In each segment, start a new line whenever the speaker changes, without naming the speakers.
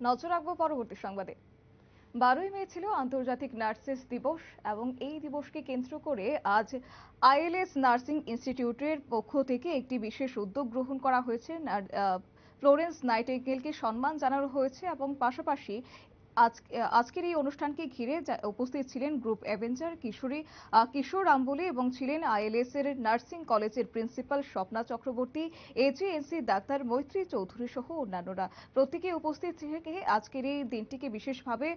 নজর রাখব পরবর্তী সংবাদে। বারোই মে ছিল আন্তর্জাতিক নার্সেস দিবস এবং এই দিবসকে কেন্দ্র করে আজ আইএলএস নার্সিং ইনস্টিটিউটের পক্ষ থেকে একটি বিশেষ উদ্যোগ গ্রহণ করা হয়েছে। ফ্লোরেন্স নাইটেঙ্গেলকে সম্মান জানানো হয়েছে এবং পাশাপাশি আজকের এই অনুষ্ঠানকে ঘিরে উপস্থিত ছিলেন গ্রুপ অ্যাভেঞ্জার কিশোরী কিশোর আম্বুলি এবং ছিলেন আইএলএস এর নার্সিং কলেজের principal Swapna Chakraborty. AGNC doctor Maitri Chowdhury সহ অন্যান্যরা। প্রত্যেকে উপস্থিত থেকে আজকের এই দিনটিকে বিশেষভাবে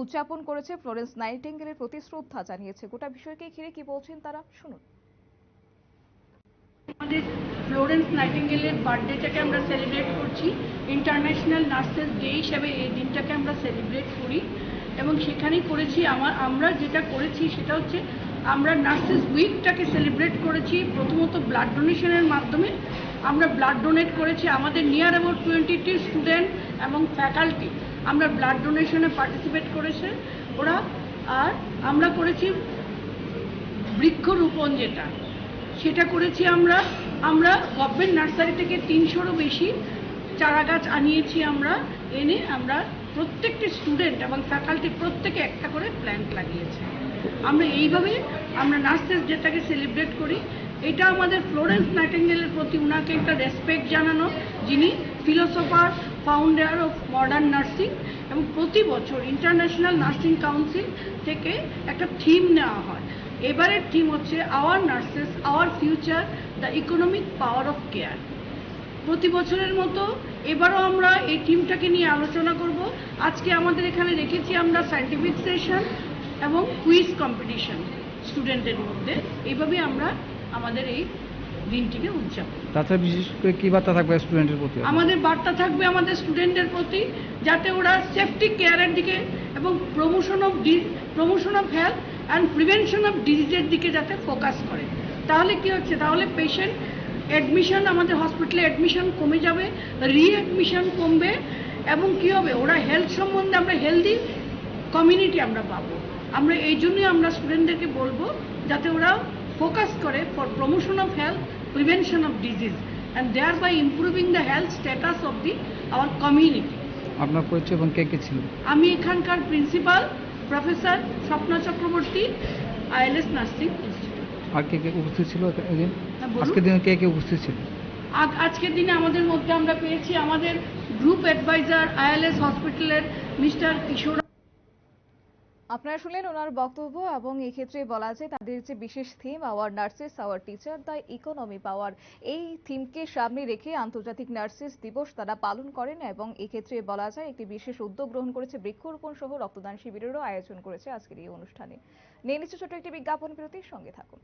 উদযাপন করেছে ফ্লোরেন্স নাইটেঙ্গেলের প্রতি শ্রদ্ধা জানিয়েছে। গোটা বিষয়কে ঘিরে কি বলছেন তারা? শুনুন।
আমাদের ফ্লোরেন্স নাইটিঙ্গেলের বার্থডেটাকে আমরা সেলিব্রেট করছি। ইন্টারন্যাশনাল নার্সেস ডে হিসাবে এই দিনটাকে আমরা সেলিব্রেট করি। এবং সেখানেই করেছি আমার, আমরা যেটা করেছি সেটা হচ্ছে আমরা নার্সেস উইকটাকে সেলিব্রেট করেছি। প্রথমত ব্লাড ডোনেশনের মাধ্যমে আমরা ব্লাড ডোনেট করেছি আমাদের নিয়ার অ্যাবাউট টোয়েন্টি স্টুডেন্ট এবং ফ্যাকাল্টি আমরা ব্লাড ডোনেশনে পার্টিসিপেট করেছে ওরা। আর আমরা করেছি বৃক্ষরোপণ যেটা। সেটা করেছি আমরা। আমরা গভর্নমেন্ট নার্সারি থেকে তিনশোরও বেশি চারা গাছ আনিয়েছি আমরা। এনে আমরা প্রত্যেকটি স্টুডেন্ট এবং ফ্যাকাল্টি প্রত্যেকে একটা করে প্ল্যান্ট লাগিয়েছে। আমরা এইভাবে আমরা নার্সেস ডেটাকে সেলিব্রেট করি। এটা আমাদের ফ্লোরেন্স নাইটেঙ্গেলের প্রতি উনাকে একটা রেসপেক্ট জানানো। যিনি philosopher, founder of modern nursing এবং প্রতি বছর ইন্টারন্যাশনাল নার্সিং কাউন্সিল থেকে একটা থিম নেওয়া হয়। এবারের থিম হচ্ছে our nurses our future the economic power of care প্রতি বছরের মতো এবারও আমরা এই থিমটাকে নিয়ে আলোচনা করব। আজকে আমাদের এখানে রেখেছি আমরা সায়েন্টিফিক সেশন এবং কুইজ কম্পিটিশন স্টুডেন্টের মধ্যে। এইভাবে আমরা আমাদের এই দিনটিকে উদযাপন
তাছাড়া বিশেষ করে কি বার্তা থাকবে স্টুডেন্টের প্রতি?
আমাদের বার্তা থাকবে আমাদের স্টুডেন্টদের প্রতি যাতে ওরা সেফটি কেয়ারের দিকে এবং promotion of promotion of health and prevention of ডিজিজের দিকে যাতে ফোকাস করে। তাহলে কি হচ্ছে? তাহলে পেশেন্ট অ্যাডমিশন আমাদের হসপিটালে অ্যাডমিশন কমে যাবে রিঅ্যাডমিশন কমবে এবং কি হবে? ওরা হেলথ সম্বন্ধে আমরা হেলদি কমিউনিটি আমরা পাবো। আমরা এই জন্যই আমরা স্টুডেন্টদেরকে বলব যাতে ওরা ফোকাস করে for promotion of health prevention of disease and there by improving the health status of the our community
আপনার পরিচয় এবং কে কে ছিল
আমি এখানকার principal professor Swapna Chakraborty ILS nursing institute.
আর কে কে উপস্থিত ছিল
হ্যাঁ।
আজকের দিনে কে কে উপস্থিত ছিল?
আজকের দিনে আমাদের মধ্যে আমরা পেয়েছি আমাদের গ্রুপ অ্যাডভাইজার আইএলএস হসপিটালের মিস্টার কিশোর
আপনারা শুনলেন ওনার বক্তব্য এবং এক্ষেত্রে বলা যায় তাদের যে বিশেষ theme our nurses our teacher the economy power এই থিমকে সামনে রেখে আন্তর্জাতিক নার্সেস দিবস তারা পালন করেন এবং এক্ষেত্রে বলা যায় একটি বিশেষ উদ্যোগ গ্রহণ করেছে বৃক্ষরোপণ সহ রক্তদান শিবিরেরও আয়োজন করেছে আজকের এই অনুষ্ঠানে। নিয়ে নিচ্ছে ছোট একটি বিজ্ঞাপন বিরতির সঙ্গে থাকুন।